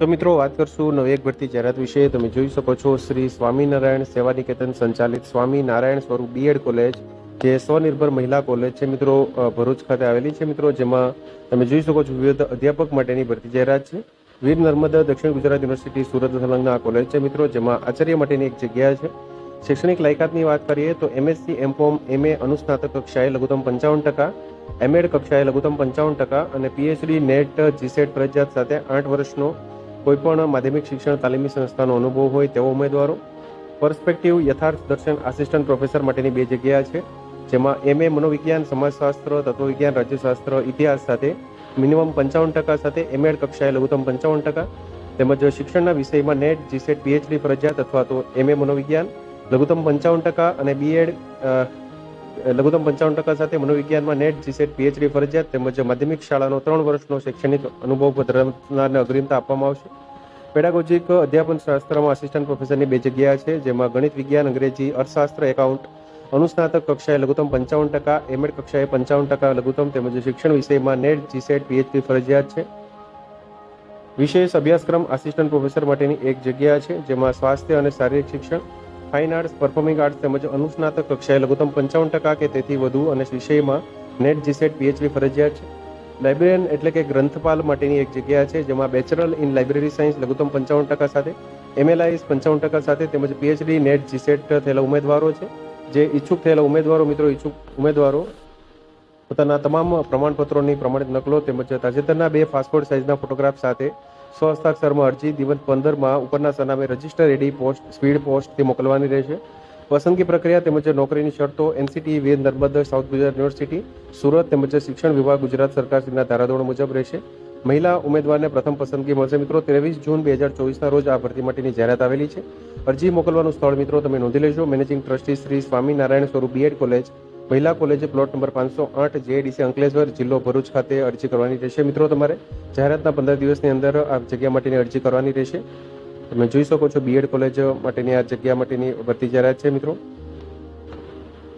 તો મિત્રો, વાત કરશું નવી એક ભરતી જાહેરાત વિશે. તમે જોઈ શકો છો, શ્રી સ્વામિનારાયણ સેવા નિકેતન સંચાલિત સ્વામિનારાયણ સ્વરૂપ બીએડ કોલેજ, જે સ્વનિર્ભર મહિલા કોલેજ છે મિત્રો ભરૂચ ખાતે આવેલી છે મિત્રો, જેમાં તમે જોઈ શકો છો વિવિધ અધ્યાપક માટેની ભરતી જાહેરાત છે. વીર નર્મદા દક્ષિણ ગુજરાત યુનિવર્સિટી, સુરત સંલગ્ન આ કોલેજ છે મિત્રો, જેમાં આચાર્ય માટેની એક જગ્યા છે. શૈક્ષણિક લાયકાતની વાત કરીએ તો એમએસસી એમકોમ એમએ અનુસ્નાતક કક્ષાએ લઘુત્તમ પંચાવન ટકા એમએડ કક્ષાએ લઘુત્તમ પંચાવન ટકા અને પીએચડી નેટ જીસેટ ફરજિયાત સાથે આઠ વર્ષનો કોઈપણ માધ્યમિક શિક્ષણ, તાલીમી સંસ્થાનો અનુભવ હોય તેવા ઉમેદવારો પર્સપેક્ટિવ યથાર્થ દર્શન આસિસ્ટન્ટ પ્રોફેસર માટેની બે જગ્યા છે, જેમાં એમએ મનોવિજ્ઞાન, સમાજશાસ્ત્ર, તત્વવિજ્ઞાન, રાજ્યશાસ્ત્ર, ઇતિહાસ સાથે મિનિમમ પંચાવન ટકા સાથે એમએડ કક્ષાએ લઘુત્તમ પંચાવન ટકા, તેમજ શિક્ષણના વિષયમાં નેટ જીસેટ પીએચડી ફરજિયાત અથવા તો એમએ મનોવિજ્ઞાન, લઘુત્તમ પંચાવન ટકા અને બીએડ લઘુત્તમ પંચાવન ટકા સાથે મનોવિજ્ઞાનમાં નેટ જીસેટ પીએચડી ફરજિયાત તેમજ માધ્યમિક શાળાનો ત્રણ વર્ષનો શૈક્ષણિક અનુભવ ધરાવનારને અગ્રિમતા આપવામાં આવશે. પેડાગોજિક અધ્યાપન શાસ્ત્રમાં આસિસ્ટન્ટ પ્રોફેસરની બે જગ્યા છે, જેમાં ગણિત, વિજ્ઞાન, અંગ્રેજી, અર્થશાસ્ત્ર, એકાઉન્ટ. અનુસ્નાતક કક્ષાએ લઘુત્તમ પંચાવન ટકા, એમએડ કક્ષાએ પંચાવન ટકા લઘુત્તમ તેમજ શિક્ષણ વિષયમાં નેટ જીસેટ પીએચડી ફરજિયાત છે. વિશેષ અભ્યાસક્રમ આસિસ્ટન્ટ પ્રોફેસર માટેની એક જગ્યા છે, જેમાં સ્વાસ્થ્ય અને શારીરિક શિક્ષણ ફાઇન આર્ટ્સ, પરફોર્મિંગ આર્ટ્સ તેમજ અનુસ્નાતક કક્ષાએ લઘુત્તમ પંચાવન ટકા કે તેથી વધુ અને વિષયમાં નેટ જીસેટ પીએચડી ફરજિયાત છે. લાઇબ્રેરિયન એટલે કે ગ્રંથપાલ માટેની એક જગ્યા છે જેમાં બેચરલ ઇન લાઇબ્રેરી સાયન્સ લઘુત્તમ પંચાવન ટકા સાથે એમએલઆઈસ પંચાવન ટકા સાથે તેમજ પીએચડી નેટ જીસેટ થયેલા ઉમેદવારો છે. જે ઈચ્છુક થયેલા ઉમેદવારો, મિત્રો, ઈચ્છુક ઉમેદવારો પોતાના તમામ પ્રમાણપત્રોની પ્રમાણિત નકલો તેમજ તાજેતરના બે પાસપોર્ટ સાઇઝના ફોટોગ્રાફ સાથે સ્વ હસ્તાક્ષરમાં અરજી દિવસ પંદરમાં ઉપરના સરનામે રજિસ્ટર એડી પોસ્ટ, સ્પીડ પોસ્ટથી મોકલવાની રહેશે. પસંદગી પ્રક્રિયા તેમજ નોકરીની શરતો, NCT Veer Narmada, south Gujarat university, Surat તેમજ શિક્ષણ વિભાગ ગુજરાત સરકારશ્રીના ધારાધોરણ મુજબ રહેશે. મહિલા ઉમેદવારને પ્રથમ પસંદગી મળશે મિત્રો. ત્રેવીસ જૂન બે હજાર ચોવીસના રોજ આ ભરતી માટેની જાહેરાત આવેલી છે. અરજી મોકલવાનું સ્થળ મિત્રો તમે નોંધી લેજો. મેનેજિંગ ટ્રસ્ટી શ્રી સ્વામિનારાયણ સ્વરૂપ બીએડ કોલેજ મહિલા કોલેજે પ્લોટ નંબર પાંચસો આઠ જેડીસી અંકલેશ્વર જિલ્લો ભરૂચ ખાતે અરજી કરવાની રહેશે. મિત્રો, તમારે જાહેરાતના પંદર દિવસની અંદર આ જગ્યા માટેની અરજી કરવાની રહેશે. તમે જોઈ શકો છો બીએડ કોલેજ માટેની આ જગ્યા માટેની ભરતી જાહેરાત છે, મિત્રો.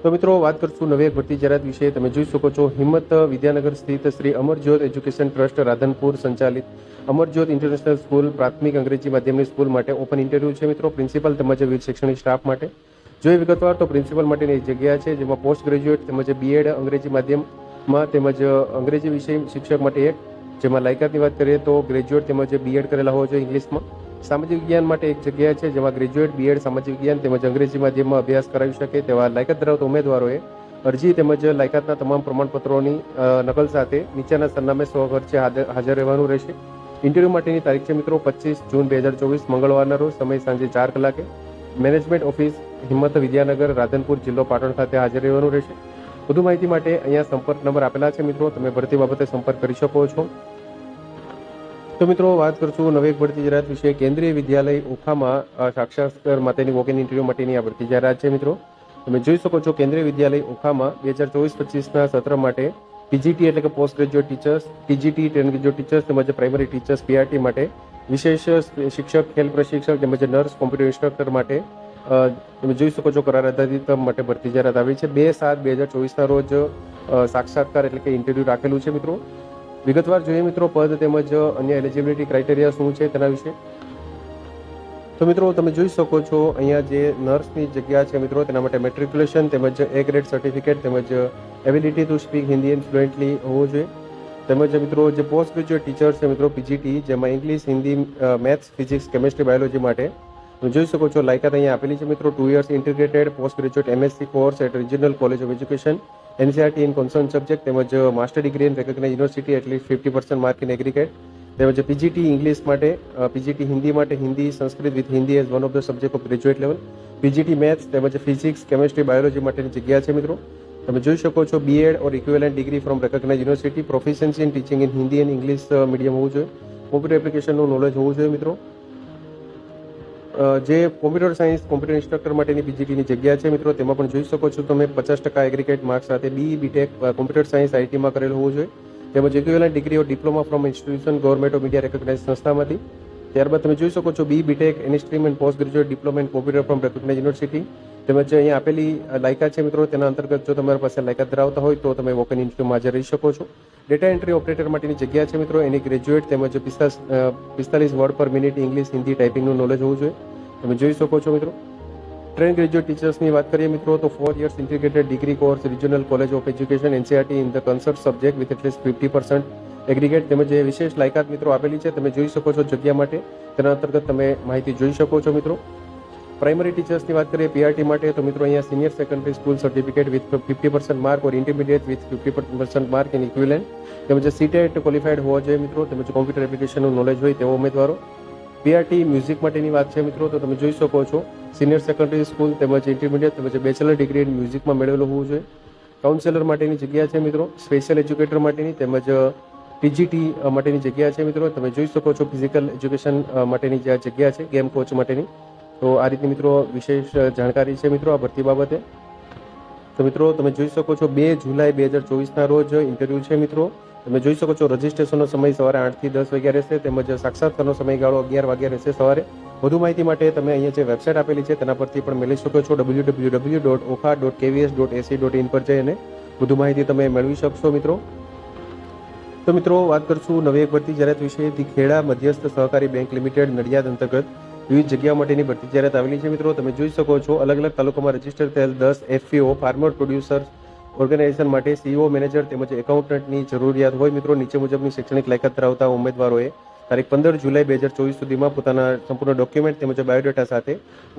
તો મિત્રો, વાત કરશું નવી ભરતી જાહેરાત વિશે. તમે જોઈ શકો છો હિંમત વિદ્યાનગર સ્થિત શ્રી અમરજ્યોત એજ્યુકેશન ટ્રસ્ટ રાધનપુર સંચાલિત અમરજ્યોત ઇન્ટરનેશનલ સ્કૂલ પ્રાથમિક અંગ્રેજી માધ્યમની સ્કૂલ માટે ઓપન ઇન્ટરવ્યુ છે, મિત્રો. પ્રિન્સિપલ તેમજ વિવિધ શૈક્ષણિક સ્ટાફ માટે. જોઈએ વિગતવાર તો પ્રિન્સિપલ માટેની જગ્યા છે, જેમાં પોસ્ટ ગ્રેજ્યુએટ તેમજ બીએડ અંગ્રેજી માધ્યમમાં તેમજ અંગ્રેજી વિષય શિક્ષક માટે એક, જેમાં લાયકાતની વાત કરીએ તો ગ્રેજ્યુએટ તેમજ બીએડ કરેલા હોવા જોઈએ ઇંગ્લિશમાં. સામાજિક વિજ્ઞાન માટે એક જગ્યા છે, જેમાં ગ્રેજ્યુએટ બીએડ સામાજિક વિજ્ઞાન તેમજ અંગ્રેજી માધ્યમમાં અભ્યાસ કરાવી શકે તેવા લાયકાત ધરાવતા ઉમેદવારોએ અરજી તેમજ લાયકાતના તમામ પ્રમાણપત્રોની નકલ સાથે નીચેના સરનામે સો ખર્ચે હાજર હાજર રહેવાનું રહેશે. ઇન્ટરવ્યૂ માટેની તારીખ છે મિત્રો પચીસ જૂન બે હજાર ચોવીસ, મંગળવારના રોજ સમય સાંજે ચાર કલાકે. મેનેજમેન્ટ ઓફિસ હિંમત વિદ્યાનગર રાધનપુર જિલ્લો પાટણ ખાતે હાજર રહેવાનું રહેશે. વધુ માહિતી માટે અહીંયા સંપર્ક નંબર આપેલા છે મિત્રો. તમે ભરતી બાબતે સંપર્ક કરી શકો છો. તો મિત્રો, વાત કરશું નવી ભરતી જાહેરાત વિશે. કેન્દ્રીય વિદ્યાલય ઓખામાં સાક્ષાત્કાર માટેની વોક ઇન ઇન્ટરવ્યુ માટેની આ ભરતી જાહેરાત છે મિત્રો. તમે જોઈ શકો છો કેન્દ્રીય વિદ્યાલય ઓખામાં બે હજાર ચોવીસ પચીસના સત્ર માટે પીજીટી એટલે કે post graduate teachers TGT ten graduate teachers તેમજ પ્રાઇમરી ટીચર્સ પીઆરટી માટે વિશેષ શિક્ષક ખેલ પ્રશિક્ષક તેમજ નર્સ કોમ્પ્યુટર ઇન્સ્ટ્રક્ટર માટે તમે જોઈ શકો છો કરાર આધારિત માટે ભરતી જાહેરાત આવી છે. બે સાત બે હજાર ચોવીસના રોજ સાક્ષાત્કાર એટલે કે ઇન્ટરવ્યુ રાખેલું છે મિત્રો. વિગતવાર જોઈએ મિત્રો, પદ તેમજ અન્ય એલિજિબિલિટી ક્રાઇટેરિયા શું છે તેના વિશે. તો મિત્રો, તમે જોઈ શકો છો, અહીંયા જે નર્સની જગ્યા છે મિત્રો, તેના માટે મેટ્રિક્યુલેશન તેમજ એ ગ્રેડ સર્ટિફિકેટ તેમજ ability to speak Hindi and fluently હોવું જોઈએ. તેમજ મિત્રો, જે પોસ્ટ ગ્રેજ્યુએટ ટીચર છે મિત્રો પીજીટી જેમાં English Hindi maths physics chemistry biology માટે જોઈ શકો છો, લાયકાત અહીંયા આપેલી છે મિત્રો. Two years integrated post graduate MSc course at regional college of education NCERT in concern subject તેમજ master degree in recognise university at least fifty percent mark in aggregate તેમજ પીજીટી ઇંગ્લિશ માટે પીજીટી હિન્દી માટે Hindi Sanskrit with Hindi as one of the subject of graduate level PGT maths તેમજ physics chemistry biology માટેની જગ્યા છે મિત્રો. તમે જોઈ શકો છો BEd or equivalent degree from recognise university proficiency in teaching in Hindi and English medium હોવું જોઈએ. કોમ્પ્યુટર એપ્લિકેશનનું નોલેજ હોવું જોઈએ મિત્રો. જે કોમ્પ્યુટર સાયન્સ કોમ્પ્યુટર ઇન્સ્ટ્રક્ટર માટેની પીજીટીની જગ્યા છે, મિત્રો, તેમાં પણ જોઈ શકો છો તમે પચાસ ટકા એગ્રીગેટ માર્ક્સ સાથે B B Tech computer science આઈટીમાં કરેલું હોવું જોઈએ. તેમજ equivalent degree or diploma from institution government of India recognise સંસ્થામાંથી. ત્યારબાદ તમે જોઈ શકો છો B BTech any and post graduate diploma in computer from recognise university તેમજ અહીંયા આપેલી લાયકા છે મિત્રો, તેના અંતર્ગત જો તમારી પાસે લાયકાત ધરાવતા હોય તો તમે વોકન ઇન્ટરવ્યુમાં હાજર રહી શકો છો. ડેટા એન્ટ્રી ઓપરેટર માટેની જગ્યા છે મિત્રો, એની ગ્રેજ્યુએટ તેમજ પિસ્તાલીસ પિસ્તાલીસ word per minute English Hindi ટાઈપિંગનું knowledge હોવું જોઈએ. તમે જોઈ શકો છો મિત્રો. ટ્રેન ગ્રેજ્યુએટ ટીચર્સની વાત કરીએ મિત્રો, તો four years integrated degree course regional college of education NCERT in the concert subject with at least fifty percent aggregate તેમજ જે વિશેષ લાયકાત મિત્રો આપેલી છે. તમે જોઈ શકો છો જગ્યા માટે. તેના અંતર્ગત તમે માહિતી જોઈ શકો છો મિત્રો. પ્રાઇમરી ટીચર્સની વાત કરીએ પીઆરટી માટે, તો મિત્રો અહીંયા senior secondary school certificate with fifty percent mark or intermediate with fifty percent mark in equivalent તેમજ સીટેટ ક્વોલિફાઈડ હોવા જોઈએ મિત્રો. તેમજ કોમ્પ્યુટર એપ્લિકેશનનું નોલેજ હોય તેવા ઉમેદવારો. પીઆરટી મ્યુઝિક માટેની વાત છે મિત્રો, તો તમે જોઈ શકો છો. સિનિયર સેકન્ડરી સ્કૂલ તેમજ ઇન્ટરમીડિયેટ તેમજ બેચલર ડિગ્રી ઇન મ્યુઝિકમાં મેળવેલું હોવું જોઈએ. કાઉન્સેલર માટેની જગ્યા છે મિત્રો. સ્પેશિયલ એજ્યુકેટર માટેની તેમજ ટીજીટી માટેની જગ્યા છે મિત્રો. તમે જોઈ શકો છો ફિઝિકલ એજ્યુકેશન માટેની જે જગ્યા છે, ગેમ કોચ માટેની. તો આ રીતની મિત્રો વિશેષ જાણકારી છે મિત્રો આ ભરતી બાબતે. તો મિત્રો તમે જોઈ શકો છો બે જુલાઈ બે હજાર ચોવીસના રોજ ઇન્ટરવ્યૂ છે મિત્રો. તમે જોઈ શકો છો રજિસ્ટ્રેશનનો સમય સવારે આઠથી દસ વાગ્યા રહેશે, તેમજ સાક્ષાત્કારનો સમયગાળો અગિયાર વાગ્યા રહેશે સવારે. વધુ માહિતી માટે તમે અહીંયા જે વેબસાઇટ આપેલી છે, તેના પરથી પણ મેળવી શકો છો W W W dot Okha dot KVS dot AC dot in પર જઈને. વધુ માહિતી તમે મેળવી શકશો મિત્રો. તો મિત્રો, વાત કરશું નવી એક ભરતી જાહેરાત વિશે. ધી ખેડા મધ્યસ્થ સહકારી બેંક લિમિટેડ નડિયાદ અંતર્ગત વિવિધ જગ્યા માટેની ભરતી જાહેરાત આવેલી છે મિત્રો. તમે જોઈ શકો છો અલગ અલગ તાલુકામાં રજિસ્ટર થયેલ દસ એફપીઓ ફાર્મર પ્રોડ્યુસર ઓર્ગેનાઇઝેશન માટે સીઈઓ મેનેજર તેમજ એકાઉન્ટન્ટની જરૂરિયાત હોય મિત્રો. નીચે મુજબની શૈક્ષણિક લાયકાત ધરાવતા ઉમેદવારોએ તારીખ પંદર જુલાઈ બે હજાર ચોવીસ સુધીમાં પોતાના સંપૂર્ણ ડોક્યુમેન્ટ તેમજ બાયોડેટા સાથે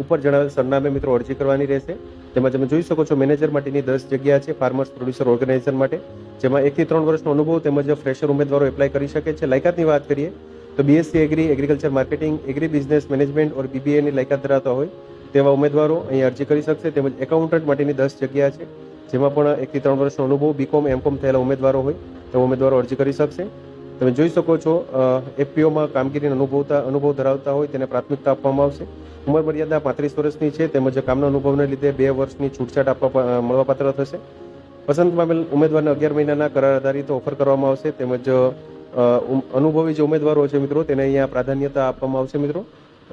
ઉપર જણાવેલ સરનામે મિત્રો અરજી કરવાની રહેશે. તેમજ તમે જોઈ શકો છો મેનેજર માટેની દસ જગ્યા છે ફાર્મર્સ પ્રોડ્યુસર ઓર્ગેનાઇઝેશન માટે, જેમાં એકથી ત્રણ વર્ષનો અનુભવ તેમજ ફ્રેશર ઉમેદવારો એપ્લાય કરી શકે છે. લાયકાતની વાત કરીએ, તો BSc agri agriculture marketing agri business management or બીબીએની લાયકાત ધરાવતા હોય તેવા ઉમેદવારો અહીં અરજી કરી શકશે. તેમજ એકાઉન્ટન્ટ માટેની દસ જગ્યા છે, જેમાં પણ એકથી ત્રણ વર્ષનો અનુભવ બીકોમ એમકોમ થયેલા ઉમેદવારો હોય તેવા ઉમેદવારો અરજી કરી શકશે. તમે જોઈ શકો છો એફપીઓમાં કામગીરીનો અનુભવતા, અનુભવ ધરાવતા હોય તેને પ્રાથમિકતા આપવામાં આવશે. ઉંમર મર્યાદા પાંત્રીસ વર્ષની છે, તેમજ કામના અનુભવને લીધે બે વર્ષની છૂટછાટ આપવા મળવાપાત્ર થશે. પસંદ પામેલ ઉમેદવારને અગિયાર મહિનાના કરાર આધારિત ઓફર કરવામાં આવશે, તેમજ અનુભવી જે ઉમેદવારો છે મિત્રો, તેને અહીંયા પ્રાધાન્યતા આપવામાં આવશે મિત્રો.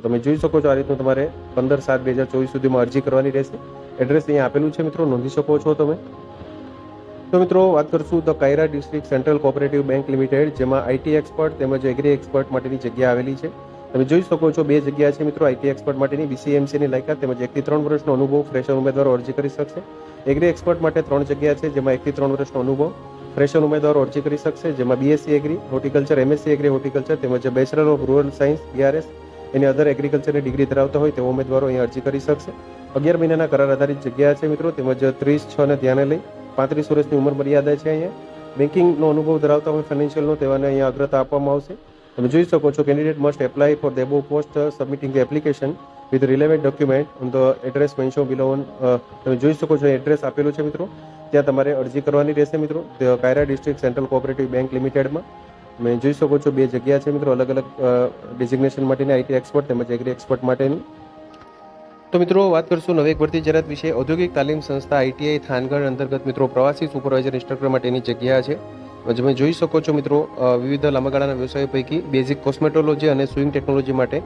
તમે જોઈ શકો છો આ રીતનું તમારે પંદર સાત બે હજાર ચોવીસ સુધીમાં અરજી કરવાની રહેશે. એડ્રેસ અહીંયા આપેલું છે મિત્રો, નોંધી શકો છો તમે. તો મિત્રો, વાત કરશું the Kaira district central cooperative bank limited જેમાં આઈટી એક્સપર્ટ તેમજ એગ્રી એક્સપર્ટ માટેની જગ્યા આવેલી છે. તમે જોઈ શકો છો બે જગ્યા છે મિત્રો આઈટી એક્સપર્ટ માટેની બીસીએમસીની લાયકાત તેમજ એકથી ત્રણ વર્ષનો અનુભવ ફ્રેશર ઉમેદવારો અરજી કરી શકશે. એગ્રી એક્સપર્ટ માટે ત્રણ જગ્યા છે, જેમાં એકથી ત્રણ વર્ષનો અનુભવ ફ્રેશર ઉમેદવારો અરજી કરી શકશે, જેમાં BSc agri horticulture MSc agri horticulture તેમજ bachelor of rural science BRS any other એગ્રીકલ્ચરની degree ધરાવતા હોય તેવા ઉમેદવારો અહીં અરજી કરી શકશે. અગિયાર મહિનાના કરાર આધારિત જગ્યા છે મિત્રો, તેમજ ત્રીસ, છ ને ધ્યાને લઈ પાંત્રીસ વર્ષની ઉંમર મર્યાદા છે અહીંયા. બેન્કિંગનો અનુભવ ધરાવતા હોય ફાઇનાન્શિયલનો તેવાને અહીંયા અગ્રતા આપવામાં આવશે. તમે જોઈ શકો છો candidate must apply for દેબો post submitting the application with relevant document on the address mention below on તમે જોઈ શકો છો એડ્રેસ આપેલું છે મિત્રો. ત્યાં તમારે અરજી કરવાની રહેશે મિત્રો. Kaira district central cooperative bank લિમિટેડમાં તમે જોઈ શકો છો, બે જગ્યા છે મિત્રો. અલગ અલગ ડિઝિગ્નેશન માટેની આઈટી એક્સપર્ટ તેમજ એગ્રી એક્સપર્ટ માટેની. તો મિત્રો, વાત કરશું નવી ભરતી જાહેરાત વિશે. ઔદ્યોગિક તાલીમ સંસ્થા આઈટીઆઈ થાનગઢ અંતર્ગત મિત્રો, પ્રવાસી સુપરવાઇઝર ઇન્સ્ટ્રક્ટર માટેની જગ્યા છે. તમે જોઈ શકો છો મિત્રો વિવિધ લાંબા વ્યવસાયો પૈકી બેઝિક કોસ્મેટોલોજી અને સ્વિંગ ટેકનોલોજી માટે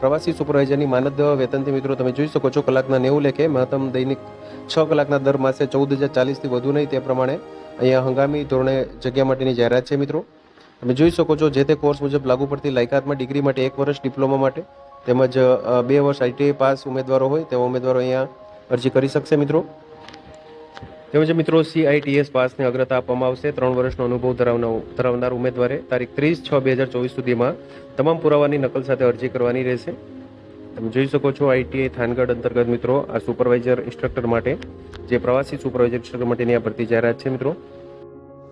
પ્રવાસી સુપરવાઇઝરની માનદ વેતનથી મિત્રો, તમે જોઈ શકો છો કલાકના નેવું લેખે મહત્તમ દૈનિક છ કલાકના દર માસે ચૌદ હજાર ચાલીસથી વધુ નહીં, તે પ્રમાણે અહીંયા હંગામી ધોરણે જગ્યા માટેની જાહેરાત છે મિત્રો. તમે જોઈ શકો છો જે તે કોર્સ મુજબ લાગુ પડતી લાયકાતમાં ડિગ્રી માટે એક વર્ષ ડિપ્લોમા માટે તેમજ બે વર્ષ આઈટીઆઈ પાસ ઉમેદવારો હોય તેવા ઉમેદવારો અહીંયા અરજી કરી શકશે મિત્રો. તેમજ મિત્રો સીઆઈટીએસ પાસને અગ્રતા આપવામાં આવશે. ત્રણ વર્ષનો અનુભવ ધરાવનાર ધરાવનાર ઉમેદવારે તારીખ ત્રીસ છ બે હજાર ચોવીસ સુધીમાં તમામ પુરાવાની નકલ સાથે અરજી કરવાની રહેશે. તમે જોઈ શકો છો આઈટીઆઈ થાનગઢ અંતર્ગત મિત્રો, આ સુપરવાઇઝર ઇન્સ્ટ્રક્ટર માટે, જે પ્રવાસી સુપરવાઇઝર ઇન્સ્ટ્રક્ટર માટેની આ ભરતી જાહેરાત છે મિત્રો.